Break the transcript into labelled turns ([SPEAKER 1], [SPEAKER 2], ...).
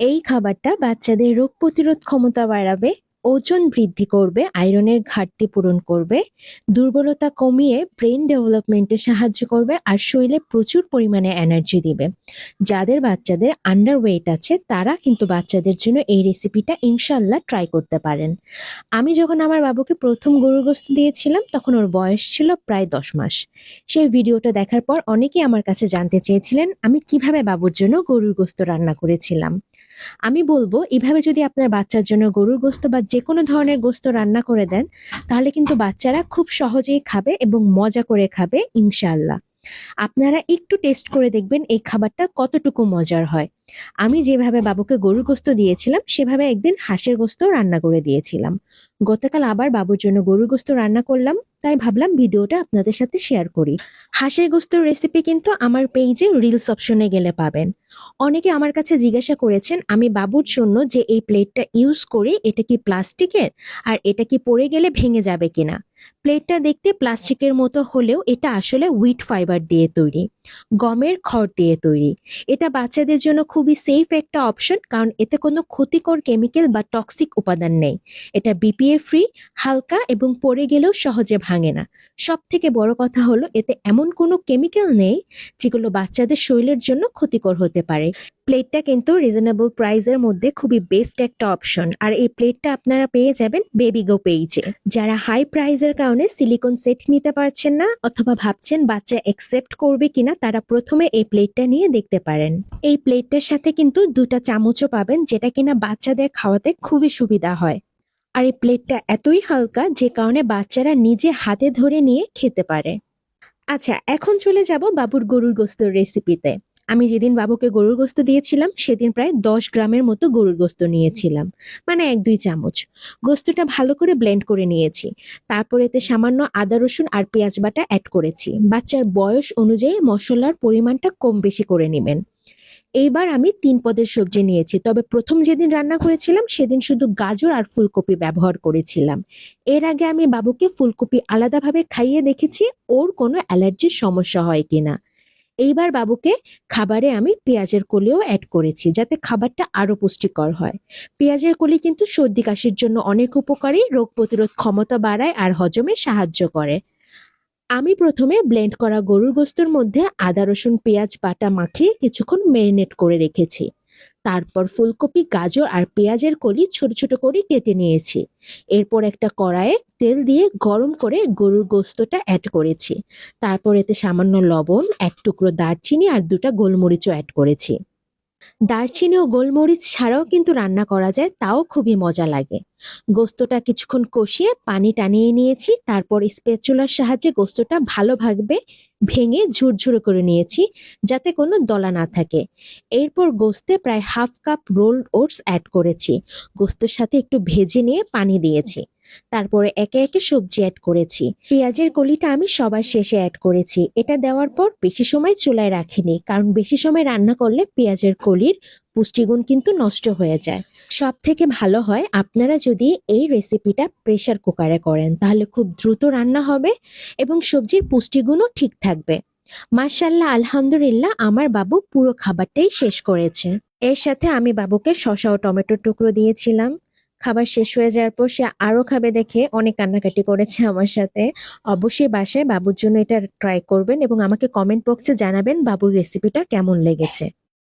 [SPEAKER 1] এই খাবারটা বাচ্চাদের রোগ প্রতিরোধ ক্ষমতা বাড়াবে ওজন বৃদ্ধি করবে, আয়রনের ঘাটতি পূরণ করবে, দুর্বলতা কমিয়ে ব্রেন ডেভেলপমেন্টে সাহায্য করবে আর শরীরে প্রচুর পরিমাণে এনার্জি দিবে। যাদের বাচ্চাদের আন্ডার ওয়েট আছে, তারা কিন্তু বাচ্চাদের জন্য এই রেসিপিটা ইনশাল্লাহ ট্রাই করতে পারেন। আমি যখন আমার বাবুকে প্রথম গরুর গোস্ত দিয়েছিলাম, তখন ওর বয়স ছিল প্রায় দশ মাস। সেই ভিডিওটা দেখার পর অনেকেই আমার কাছে জানতে চেয়েছিলেন, আমি কীভাবে বাবুর জন্য গরুর গোস্ত রান্না করেছিলাম। আমি বলব, এভাবে যদি আপনার বাচ্চার জন্য গরুর গোস্ত বা যে কোনো ধরনের গোস্ত রান্না করে দেন, তাহলে কিন্তু বাচ্চারা খুব সহজেই খাবে এবং মজা করে খাবে ইনশাল্লাহ আপনারা একটু টেস্ট করে দেখবেন এই খাবারটা কতটুকু মজার হয়। আমি যেভাবে বাবুকে গরুর গোস্ত দিয়েছিলাম, সেভাবে একদিন হাঁসের গোস্ত রান্না করে দিয়েছিলাম। গতকাল আবার বাবুর জন্য গরুর গোস্ত রান্না করলাম, তাই ভাবলাম ভিডিওটা আপনাদের সাথে শেয়ার করি। হাঁসের গোস্তর রেসিপি কিন্তু আমার পেজে রিলস অপশনে গেলে পাবেন। অনেকে আমার কাছে জিজ্ঞাসা করেছেন, আমি বাবুর জন্য যে এই প্লেটটা ইউজ করি, এটা কি প্লাস্টিকের? আর এটা কি পড়ে গেলে ভেঙে যাবে কিনা? প্লেটটা দেখতে প্লাস্টিকের মতো হলেও এটা আসলে উইট ফাইবার দিয়ে তৈরি, গমের খড় দিয়ে তৈরি। এটা বাচ্চাদের জন্য খুবই সেফ একটা অপশন কারণ এতে কোনো ক্ষতিকর কেমিক্যাল বা টক্সিক উপাদান নেই। এটা বিপিএ ফ্রি হালকা এবং পরে গেলেও সহজে ভাঙে না। সব থেকে বড় কথা হলো, এতে এমন কোনো কেমিক্যাল নেই যেগুলো বাচ্চাদের শরীরের জন্য ক্ষতিকর হতে পারে। প্লেটটা কিন্তু রিজনেবল প্রাইসের মধ্যে খুবই বেস্ট একটা অপশন আর এই প্লেটটা আপনারা পেয়ে যাবেন বেবি গো পেজে যারা হাই প্রাইসের কারণে সিলিকন সেট নিতে পারছেন না অথবা ভাবছেন বাচ্চা অ্যাকসেপ্ট করবে কিনা, তারা প্রথমে এই প্লেটটা নিয়ে দেখতে পারেন। এই প্লেটটার সাথে কিন্তু দুটা চামচও পাবেন, যেটা কিনা বাচ্চাদের খাওয়াতে খুবই সুবিধা হয়। আর এই প্লেটটা এতই হালকা যে কারণে বাচ্চারা নিজে হাতে ধরে নিয়ে খেতে পারে। আচ্ছা এখন চলে যাব বাবুর গরুর গোস্তর রেসিপিতে আমি যেদিন বাবুকে গরুর গোস্ত দিয়েছিলাম, সেদিন প্রায় দশ গ্রামের মতো গরুর গোস্ত নিয়েছিলাম। মানে এক, দুই চামচ। গোস্তটা ভালো করে ব্লেন্ড করে নিয়েছি। তারপর এতে সামান্য আদা, রসুন আর পেঁয়াজ বাটা অ্যাড করেছি। বাচ্চার বয়স অনুযায়ী মশলার পরিমাণটা কম বেশি করে নেবেন। এইবার আমি তিন পদের সবজি নিয়েছি। তবে প্রথম যেদিন রান্না করেছিলাম, সেদিন শুধু গাজর আর ফুলকপি ব্যবহার করেছিলাম। এর আগে আমি বাবুকে ফুলকপি আলাদাভাবে খাইয়ে দেখেছি, ওর কোনো অ্যালার্জির সমস্যা হয় কিনা। এইবার বাবুকে খাবারে আমি পেঁয়াজের কলিও অ্যাড করেছি, যাতে খাবারটা আরও পুষ্টিকর হয়। পেঁয়াজের কলি কিন্তু সর্দি কাশির জন্য অনেক উপকারী, রোগ প্রতিরোধ ক্ষমতা বাড়ায় আর হজমে সাহায্য করে। আমি প্রথমে ব্লেন্ড করা গরুর গোস্তর মধ্যে আদা, রসুন, পেঁয়াজ, বাটা মাখিয়ে কিছুক্ষণ মেরিনেট করে রেখেছি। তারপর ফুলকপি, গাজর আর পেঁয়াজের কলি ছোট ছোট করে কেটে নিয়েছি। এরপর একটা কড়াইয়ে তেল দিয়ে গরম করে গরুর গোস্তটা অ্যাড করেছি। তারপর এতে সামান্য লবণ, এক টুকরো দারচিনি আর দুটা গোলমরিচও অ্যাড করেছি। দারচিনি ও গোলমরিচ ছাড়াও কিন্তু রান্না করা যায়, তাও খুবই মজা লাগে। গোস্তটা কিছুক্ষণ কষিয়ে পানি টানিয়ে নিয়েছি, তারপর স্পেচুলার সাহায্যে গোস্তটা ভালোভাবে ভেঙে ঝুরঝুরে করে নিয়েছি, যাতে কোনো দলা না থাকে। এরপর গোস্তে প্রায় half cup roll oats add করেছি। গোস্তের সাথে একটু ভেজে নিয়ে পানি দিয়েছি। তারপরে একে একে সবজি অ্যাড করেছি। পেঁয়াজের কলিটা আমি সবার শেষে অ্যাড করেছি। এটা দেওয়ার পর বেশি সময় চুলায় রাখিনি, কারণ বেশি সময় রান্না করলে পেঁয়াজের কলির পুষ্টিগুণ কিন্তু নষ্ট হয়ে যায়। সব থেকে ভালো হয়, আপনারা যদি এই রেসিপিটা প্রেসার কুকারে করেন, তাহলে খুব দ্রুত রান্না হবে এবং সবজির পুষ্টিগুণও ঠিক থাকবে। মার্শাল্লাহ আলহামদুলিল্লাহ, আমার বাবু পুরো খাবারটাই শেষ করেছে। এর সাথে আমি বাবুকে শসা ও টমেটোর টুকরো দিয়েছিলাম। খাবার শেষ হয়ে যাওয়ার পর সে আরও খাবে দেখে অনেক কান্নাকাটি করেছে আমার সাথে। অবশ্যই বাসায় বাবুর জন্য এটা ট্রাই করবেন এবং আমাকে কমেন্ট বক্সে জানাবেন বাবুর রেসিপিটা কেমন লেগেছে।